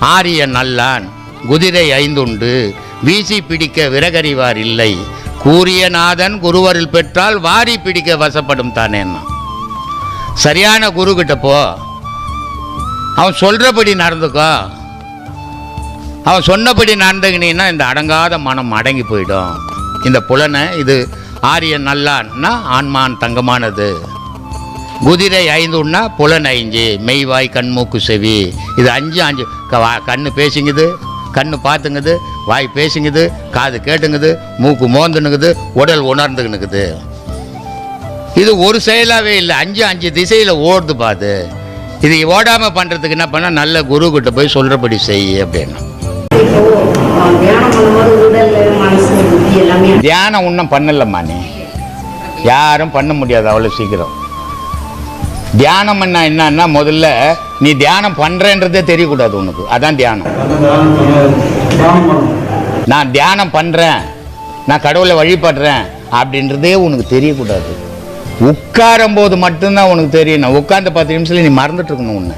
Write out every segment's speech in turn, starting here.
ஆரிய நல்லான் குதிரை ஐந்துண்டு வீசி பிடிக்க விறகறிவார் இல்லை. கூறிய நாதன் குருவரில் பெற்றால் வாரி பிடிக்க வசப்படும் தானேன்னா சரியான குரு கிட்ட போ. அவன் சொல்றபடி நடந்துக்கோ. அவன் சொன்னபடி நடந்துக்கினீன்னா இந்த அடங்காத மனம் அடங்கி போயிடும். இந்த புலனை இது ஆரியன் நல்லான்னா ஆன்மான் தங்கமானது. குதிரை ஐந்துன்னா புலன் ஐந்து மெய்வாய் கண்மூக்கு செவி. இது அஞ்சு அஞ்சு. க- வா- கண்ணு பேசுங்குது கண்ணு பார்த்துங்குது வாய் பேசுங்குது காது கேட்டுங்குது மூக்கு மோந்துனுக்குது உடல் உணர்ந்துக்குனுக்குது இது ஒரு செயலாகவே இல்லை அஞ்சு அஞ்சு திசையில் ஓடுது பாது இது ஓடாமல் பண்ணுறதுக்கு என்ன பண்ணால் நல்ல குரு கிட்ட போய் சொல்கிறபடி செய் அப்படின்னு. தியானம் ஒன்றும் பண்ணலம்மா நீ. யாரும் பண்ண முடியாது அவ்வளோ சீக்கிரம். தியானம் என்ன என்னன்னா முதல்ல நீ தியானம் பண்ணுறன்றதே தெரியக்கூடாது உனக்கு. அதான் தியானம். நான் தியானம் பண்ணுறேன் நான் கடவுளை வழிபடுறேன் அப்படின்றதே உனக்கு தெரியக்கூடாது. உட்காரும் போது மட்டும்தான் உனக்கு தெரியணும். உட்கார்ந்து பத்து நிமிஷத்தில் நீ மறந்துட்டு இருக்கணும் உன்னை.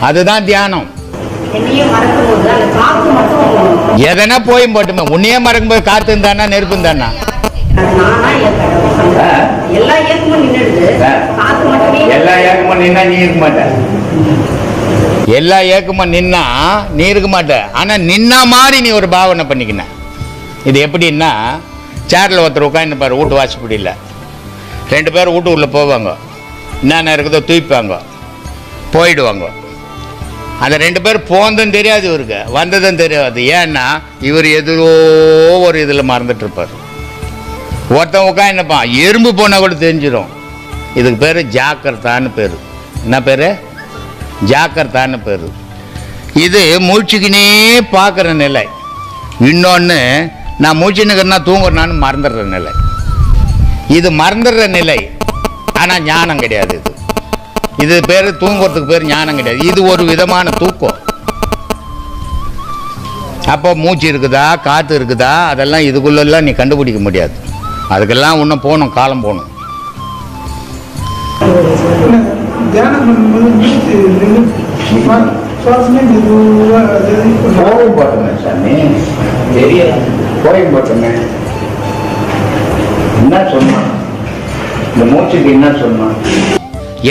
அதுதான் தியானம். எதனா போயும் போட்டுமே. உன்னையே மறக்கும்போது காத்து இருந்தானா நெருப்பு இருந்தானா எல்லா இயக்கமும் நின்றுடுது காத்து மட்டுமே எல்லா ஏக்கமும் நின்னா நீ இருக்க மாட்ட. எல்லா ஏக்கமும் நின்னா நீ இருக்க மாட்ட. ஆனா நின்னா மாதிரி நீ ஒரு பாவனை பண்ணிக்கின. இது எப்படின்னா சேர்ல ஒருத்தர் உட்காந்து பாரு வீட்டு வாசப்படியில் ரெண்டு பேரும் வீட்டு உள்ள போவாங்க. என்னென்ன இருக்குதோ தூய்ப்பாங்க. போயிடுவாங்க. அந்த ரெண்டு பேர் போனதும் தெரியாது இவருக்கு வந்ததும் தெரியாது. ஏன்னா இவர் எதிரோ ஒரு இதில் மறந்துட்டு இருப்பார். ஒருத்தன் உட்காந்துப்பான் எறும்பு போனால் கூட தெரிஞ்சிடும் இதுக்கு பேர் ஜாக்கிரதான்னு பேர். என்ன பேர்? ஜாக்கிரதான்னு பேர். இது மூச்சுக்குனே பார்க்குற நிலை. இன்னொன்று நான் மூச்சுன்னுக்கிறேன்னா தூங்குறேனான்னு மறந்துடுற நிலை. இது மறந்துடுற நிலை. ஆனால் ஞானம் கிடையாது இது. இது பேர் தூங்குறதுக்கு பேர் ஞானம் கிடையாது. இது ஒரு விதமான தூக்கம். அப்போ மூச்சு இருக்குதா காற்று இருக்குதா? அதெல்லாம் இதுக்குள்ளெல்லாம் நீ கண்டுபிடிக்க முடியாது. அதுக்கெல்லாம் இன்னும் போகணும் காலம் போகணும். சாமி. தெரிய என்ன சொன்னான் இந்த மூச்சுக்கு என்ன சொன்னான்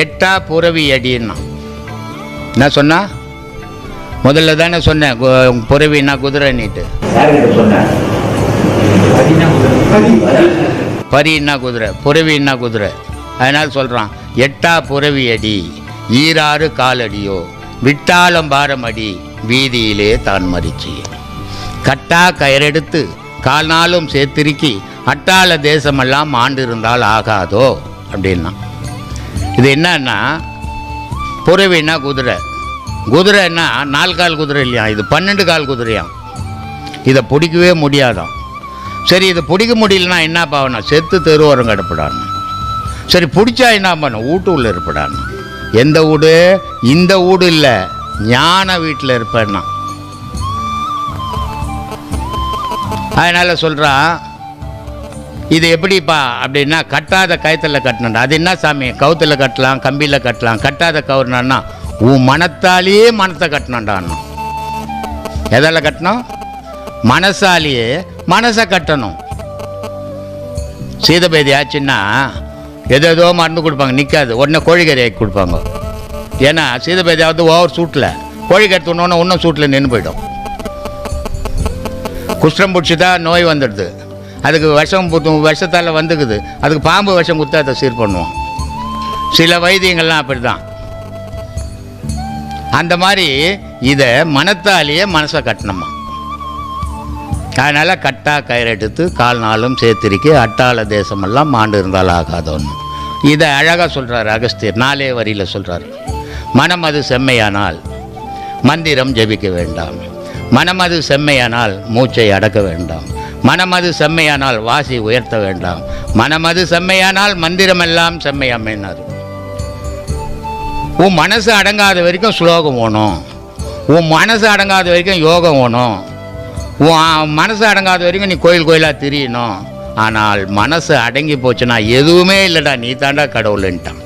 எட்டா புறவி அடின்னா. என்ன சொன்னா? முதல்ல தானே சொன்னேன் புறவின்னா குதிரை நீட்டு. யார்கிட்ட சொன்னேன்? பரின்னா குதிரை? புறவின்னா குதிரை? அதனால் சொல்கிறான் எட்டா புறவி அடி ஈராறு காலடியோ விட்டாலம் பாரம் அடி வீதியிலே தான் மறிச்சி. கட்டா கயரெடுத்து கால் நாளும் சேர்த்திருக்கி அட்டாள தேசமெல்லாம் ஆண்டு இருந்தால் ஆகாதோ? அப்படின்னா. இது என்னன்னா புறவின்னா குதிரை? குதிரைன்னா நாலு கால் குதிரை இல்லையா? இது பன்னெண்டு கால் குதிரையாம் இதை பிடிக்கவே முடியாதான் சரி இதை பிடிக்க முடியலன்னா என்ன பாவனா? செத்து தெருவோரம் கிடப்படான்னு சரி பிடிச்சா என்ன பண்ணும் வீட்டு உள்ள இருப்படான்னு எந்த வீடு? இந்த வீடு இல்லை. ஞான வீட்டில் இருப்பேன்னா. அதனால் சொல்கிறான் இது எப்படிப்பா அப்படின்னா கட்டாத கயத்தில் கட்டணும்டா. அது என்ன சாமி? கவுத்தில் கட்டலாம் கம்பியில் கட்டலாம். கட்டாத கவுர்னா உன் மனத்தாலேயே மனத்தை கட்டணும்டான்னு எதால் கட்டணும்? மனசாலேயே மனசை கட்டணும். சீதபேதி ஆச்சுன்னா எதோ மருந்து கொடுப்பாங்க நிற்காது உடனே கோழிக்கறி ஆக்கி கொடுப்பாங்க. ஏன்னா சீதபேதியாவது ஓவர் சூட்டில் கோழிக்கறி துண்ணோன்னு இன்னும் சூட்டில் நின்று போயிடும். குஷ்டம் பிடிச்சி தான் நோய் வந்துடுது. அதுக்கு விஷம் விஷத்தால் வந்துக்குது. அதுக்கு பாம்பு விஷம் குத்து அதை சீர் பண்ணுவோம். சில வைத்தியங்கள்லாம் அப்படி தான் அந்த மாதிரி இதை மனத்தாலேயே மனசை கட்டணுமா? அதனால் கட்டா கயிறெடுத்து கால் நாளும் சேர்த்திருக்கி அட்டாள தேசமெல்லாம் மாண்டு இருந்தால் ஆகாதோன்னு. இதை அழகாக சொல்கிறார் அகஸ்தியர் நாலே வரியில் சொல்கிறார் மனம் அது செம்மையானால் மந்திரம் ஜெபிக்க வேண்டாம். மனம் அது செம்மையானால் மூச்சை அடக்க வேண்டாம். மனம் அது செம்மையானால் வாசி உயர்த்த வேண்டாம். மனம் அது செம்மையானால் மந்திரமெல்லாம் செம்மையாமைனார் உன் மனசு அடங்காத வரைக்கும் ஸ்லோகம் ஓணும். உன் மனசு அடங்காத வரைக்கும் யோகம் ஓணும். உன் மனசு அடங்காத வரைக்கும் நீ கோயில் கோயிலாக திரியணும். ஆனால் மனசு அடங்கி போச்சுன்னா எதுவுமே இல்லைடா நீ தாண்டா கடவுளுன்ட்டான்.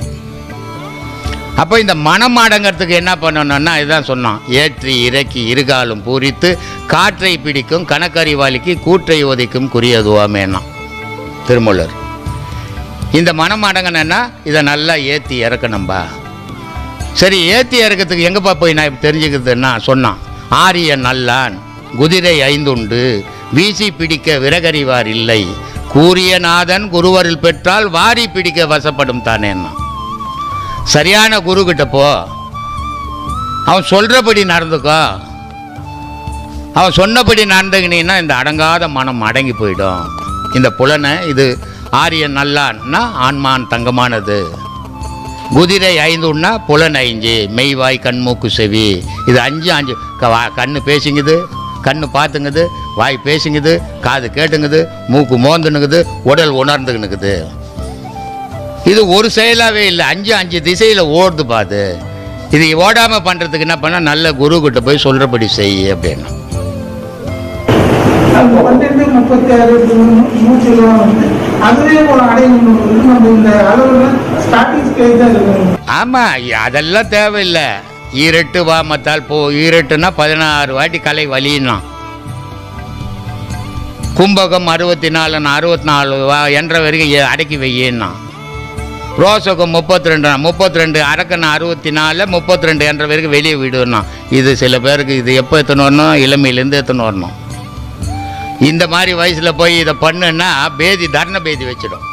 அப்போ இந்த மனம் அடங்கிறதுக்கு என்ன பண்ணணும்னா இதுதான் சொன்னான். ஏற்றி இறக்கி இருகாலும் பூரித்து காற்றை பிடிக்கும் கணக்கறிவாளிக்கு கூற்றை உதைக்கும் குறியதுவாமேனா திருமூலர். இந்த மனம் அடங்கினா இதை நல்லா ஏற்றி இறக்கணும்பா. சரி ஏற்றி இறக்கிறதுக்கு எங்கப்பா போய் நான் தெரிஞ்சுக்கிறதுன்னா சொன்னான். ஆரிய நல்லான். குதிரை ஐந்துண்டு. வீசி பிடிக்க விறகறிவார் இல்லை. கூறிய நாதன் குருவரில் பெற்றால் வாரி பிடிக்க வசப்படும் தானேன்னா சரியான குரு கிட்ட போ. அவன் சொல்றபடி நடந்துக்கோ. அவன் சொன்னபடி நடந்துக்கினீன்னா இந்த அடங்காத மனம் அடங்கி போயிடும். இந்த புலனை இது ஆரியன் நல்லான்னா ஆன்மான் தங்கமானது. குதிரை ஐந்துன்னா புலன் ஐந்து. மெய்வாய் கண்மூக்கு செவி. இது அஞ்சு அஞ்சு. க- வா- கண்ணு பேசிங்குது. கண்ணு பார்த்துங்குது வாய் பேசுங்குது காது கேட்டுங்குது மூக்கு மோந்துனுக்குது உடல் உணர்ந்துக்குனுக்குது இது ஒரு செயலாகவே இல்லை அஞ்சு அஞ்சு திசையில் ஓடுது பாது. இது ஓடாமல் பண்ணுறதுக்கு என்ன பண்ணால் நல்ல குரு கிட்ட போய் சொல்கிறபடி செய் அப்படின்னு. ஆமாம் அதெல்லாம் தேவையில்லை. ஈரட்டு வாமத்தால் போ ஈரட்டுனா பதினாறு வாட்டி கலை வலின்னா. கும்பகம் அறுபத்தி நாலுண்ணா அறுபத்தி நாலு வா என்ற வரைக்கும் ஏ- அடக்கி வையின்னா. ரோசகம் முப்பத்தி ரெண்டு முப்பத்தி ரெண்டு அரக்கண்ணா அறுபத்தி நாலு முப்பத்தி ரெண்டு என்ற வரைக்கும் வெளியே விடுனா இது சில பேருக்கு இது எப்போ எத்தனை வரணும்? இளமையிலேருந்து எத்தனை வரணும்? இந்த மாதிரி வயசில் போய் இதை பண்ணுன்னா பேதி தர்ண பேதி வச்சிடும்.